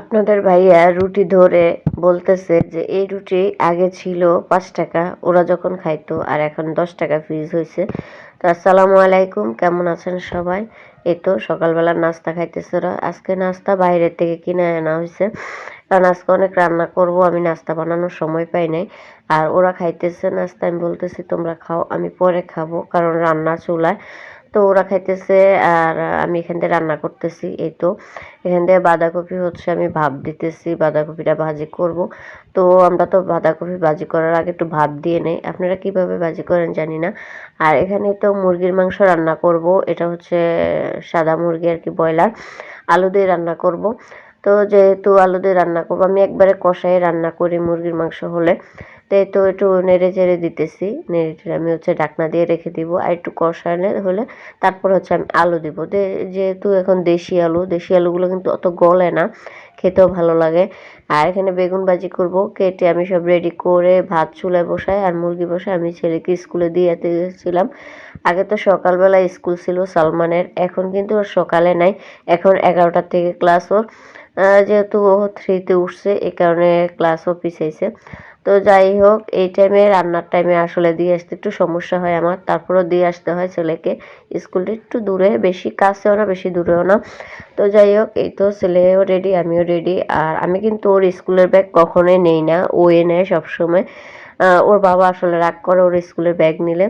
আপনাদের ভাইয়া রুটি ধরে বলতেছে যে এই রুটি আগে ছিল পাঁচ টাকা, ওরা যখন খাইতো আর এখন দশ টাকা ফিজ হয়েছে তো আসসালামু আলাইকুম, কেমন আছেন সবাই? এই তো সকালবেলা নাস্তা খাইতেছে ওরা। আজকে নাস্তা বাইরের থেকে কিনে আনা হয়েছে কারণ আজকে অনেক রান্না করব, আমি নাস্তা বানানোর সময় পাই নাই। আর ওরা খাইতেছে নাস্তা, আমি বলতেছি তোমরা খাও, আমি পরে খাব, কারণ রান্না চুলায়। তো ওরা খাইতেছে আর আমি এখান থেকে রান্না করতেছি, এই তো। এখান থেকে বাঁধাকপি হচ্ছে আমি ভাপ দিতেছি, বাঁধাকপিটা ভাজি করব। তো আমরা তো বাঁধাকপি ভাজি করার আগে একটু ভাপ দিয়ে নেই, আপনারা কীভাবে ভাজি করেন জানি না। আর এখানে তো মুরগির মাংস রান্না করব, এটা হচ্ছে সাদা মুরগি আর কি ব্রয়লার, আলু দিয়ে রান্না করব। তো যেহেতু আলু দিয়ে রান্না করব, আমি একবারে কষাই রান্না করি মুরগির মাংস হলে। তো তো একটু নেড়ে চেড়ে দিতেছি। নেড়ে চেড়ে আমি হচ্ছে ঢাকনা দিয়ে রেখে দিব। আর একটু কষালে হলে তারপর হচ্ছে আমি আলু দিব। যেহেতু এখন দেশি আলু, দেশি আলুগুলো কিন্তু অত গলে না, খেতেও ভালো লাগে। আর এখানে বেগুন ভাজি করব। কেটে আমি সব রেডি করে ভাত চুলায় বসাই আর মুরগি বসাই। আমি ছেলেকে স্কুলে দিয়ে গেছিলাম। আগে তো সকালবেলা স্কুল ছিল সালমানের, এখন কিন্তু সকালে নাই। এখন এগারোটার থেকে ক্লাস ওর। যেহেতু ও থ্রিতে উঠছে এই কারণে ক্লাসও পিছাইছে। তো যাই হোক, এই টাইমে রান্নার টাইমে আসলে দিয়ে আসতে একটু সমস্যা হয় আমার। তারপরেও দিয়ে আসতে হয় ছেলেকে। স্কুলটা একটু দূরে, বেশি কাছেও না, বেশি দূরেও না। তো যাই হোক, এই তো ছেলেও রেডি আমিও রেডি আর আমি কিন্তু ওর স্কুলের ব্যাগ কখনোই নেই না। ও এ নেয় সবসময় ওর বাবা আসলে রাগ করে ওর স্কুলের ব্যাগ নিলে।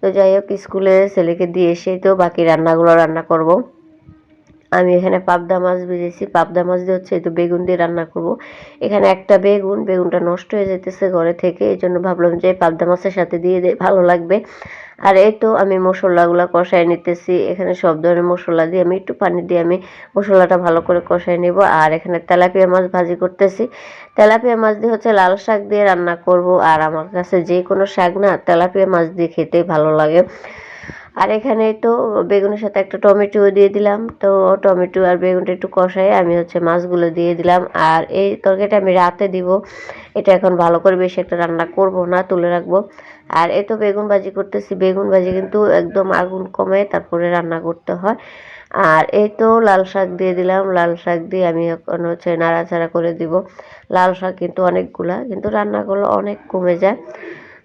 তো যাই হোক, স্কুলে ছেলেকে দিয়ে এসেই তো বাকি রান্নাগুলো রান্না করব। আমি এখানে পাবদা মাছ ভেজেছি। পাবদা মাছ দিয়ে হচ্ছে এই তো বেগুন দিয়ে রান্না করব। এখানে একটা বেগুন, বেগুনটা নষ্ট হয়ে যেতেছে ঘরে থেকে এই জন্য ভাবলাম যে পাবদা মাছের সাথে দিয়ে দিয়ে ভালো লাগবে। আর এই তো আমি মশলাগুলো কষাই নিতেছি। এখানে সব ধরনের মশলা দিয়ে আমি একটু পানি দিয়ে আমি মশলাটা ভালো করে কষাই নিব। আর এখানে তেলাপিয়া মাছ ভাজি করতেছি। তেলাপিয়া মাছ দিয়ে হচ্ছে লাল শাক দিয়ে রান্না করব। আর আমার কাছে যে কোনো শাক না, তেলাপিয়া মাছ দিয়ে খেতেই ভালো লাগে। আর এখানে তো বেগুনের সাথে একটা টমেটো দিয়ে দিলাম। তো টমেটো আর বেগুনটা একটু কষাই আমি হচ্ছে মাছগুলো দিয়ে দিলাম। আর এই তরকারিটা আমি রাতে দিব। এটা এখন ভালো করে বেশি একটা রান্না করব না, তুলে রাখব। আর এই তো বেগুন ভাজি করতেছি। বেগুন ভাজি কিন্তু একদম আগুন কমে তারপরে রান্না করতে হয়। আর এই তো লাল শাক দিয়ে দিলাম। লাল শাক দিয়ে আমি এখন হচ্ছে নাড়াচাড়া করে দিব। লাল শাক কিন্তু অনেকগুলা, কিন্তু রান্নাগুলো অনেক কমে যায়।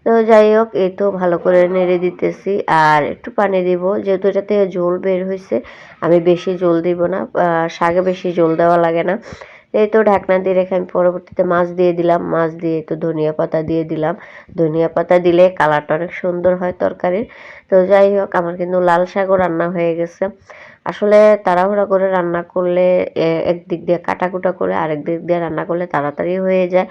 তো যাই হোক, এই তো ভালো করে নেড়ে দিতেছি। আর একটু পানি দিব, যেহেতু এটাতে জল বের হয়েছে আমি বেশি জল দিব না শাকে বেশি জল দেওয়া লাগে না। এই তো ঢাকনা দিয়ে রেখে আমি পরবর্তীতে মাছ দিয়ে দিলাম। মাছ দিয়ে তো ধনিয়া পাতা দিয়ে দিলাম। ধনিয়া পাতা দিলে কালারটা অনেক সুন্দর হয় তরকারির। তো যাই হোক, আমার কিন্তু লাল শাকও রান্না হয়ে গেছে। আসলে তাড়াহুড়া করে রান্না করলে একদিক দিয়ে কাটাকুটা করে আরেক দিক দিয়ে রান্না করলে তাড়াতাড়ি হয়ে যায়।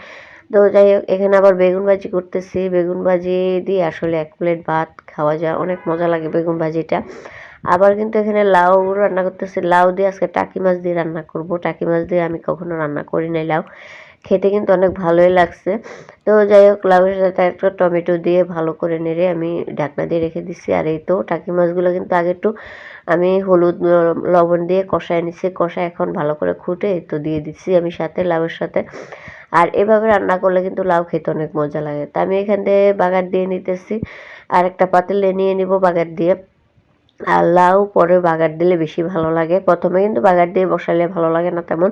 তো যাই হোক, এখানে আবার বেগুন ভাজি করতেছি। বেগুন ভাজি দিয়ে আসলে এক প্লেট ভাত খাওয়া যায়। অনেক মজা লাগে বেগুন ভাজিটা আবার কিন্তু এখানে লাউ রান্না করতেছি। লাউ দিয়ে আজকে টাকি মাছ দিয়ে রান্না করব। টাকি মাছ দিয়ে আমি কখনো রান্না করি নাই লাউ। খেতে কিন্তু অনেক ভালোই লাগছে। তো যাই হোক, লাউয়ের সাথে একটা টমেটো দিয়ে ভালো করে নেড়ে আমি ঢাকনা দিয়ে রেখে দিচ্ছি আর এই তো টাকি মাছগুলো কিন্তু আগে একটু আমি হলুদ লবণ দিয়ে কষায় নিচ্ছি কষায় এখন ভালো করে খুঁটে তো দিয়ে দিচ্ছি আমি সাথে, লাউয়ের সাথে। আর এভাবে রান্না করলে কিন্তু লাউ খেতে অনেক মজা লাগে। তা আমি এখান থেকে বাগার দিয়ে নিতেছি। আর একটা পাতিলে নিয়ে নিব বাগার দিয়ে। আর লাউ পরে বাগার দিলে বেশি ভালো লাগে। প্রথমে কিন্তু বাগার দিয়ে বসালে ভালো লাগে না তেমন।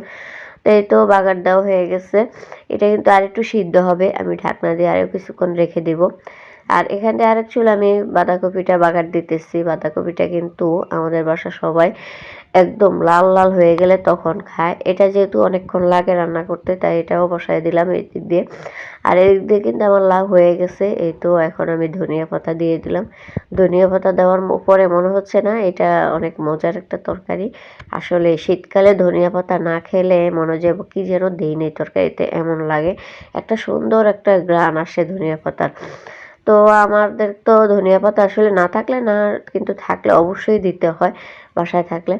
এই তো বাগার দেওয়া হয়ে গেছে। এটা কিন্তু আর একটু সিদ্ধ হবে। আমি ঢাকনা দিয়ে আরও কিছুক্ষণ রেখে দিব। আর এখানে আরেক চুল আমি বাঁধাকপিটা বাগার দিতেছি। বাঁধাকপিটা কিন্তু আমাদের বাসা সবাই একদম লাল লাল হয়ে গেলে তখন খায়। এটা যেহেতু অনেকক্ষণ লাগে রান্না করতে, তাই এটাও বসায় দিলাম এই দিক দিয়ে। আর এই দিক দিয়ে কিন্তু আমার লাভ হয়ে গেছে। এই তো এখন আমি ধনিয়া পাতা দিয়ে দিলাম। ধনিয়া পাতা দেওয়ার পরে মনে হচ্ছে না, এটা অনেক মজার একটা তরকারি। আসলে শীতকালে ধনিয়া পাতা না খেলে মনে হয় কি যেন দেই নেই তরকারিতে, এমন লাগে। একটা সুন্দর একটা গ্রান আসে ধনিয়া পাতার। তো আমাদের তো ধনিয়া পাতা আসলে না থাকলে না, কিন্তু থাকলে অবশ্যই দিতে হয়, বাসায় থাকলে।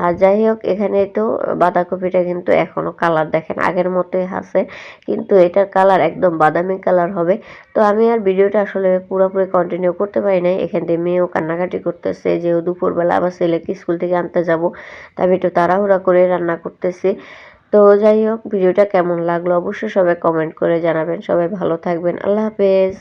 আর যাই হোক, এখানে তো বাঁধাকপিটা কিন্তু এখনও কালার দেখেন, আগের মতোই আছে, কিন্তু এটার কালার একদম বাদামি কালার হবে। তো আমি আর ভিডিওটা আসলে পুরোপুরি কন্টিনিউ করতে পারি নাই। এখান থেকে মেয়েও কান্নাকাটি করতেছে, যে দুপুরবেলা আবার ছেলেকে স্কুল থেকে আনতে যাব, তা আমি একটু তাড়াহুড়া করে রান্না করতেছি। তো যাই হোক, ভিডিওটা কেমন লাগল অবশ্যই সবাই কমেন্ট করে জানাবেন। সবাই ভালো থাকবেন। আল্লাহ হাফেজ।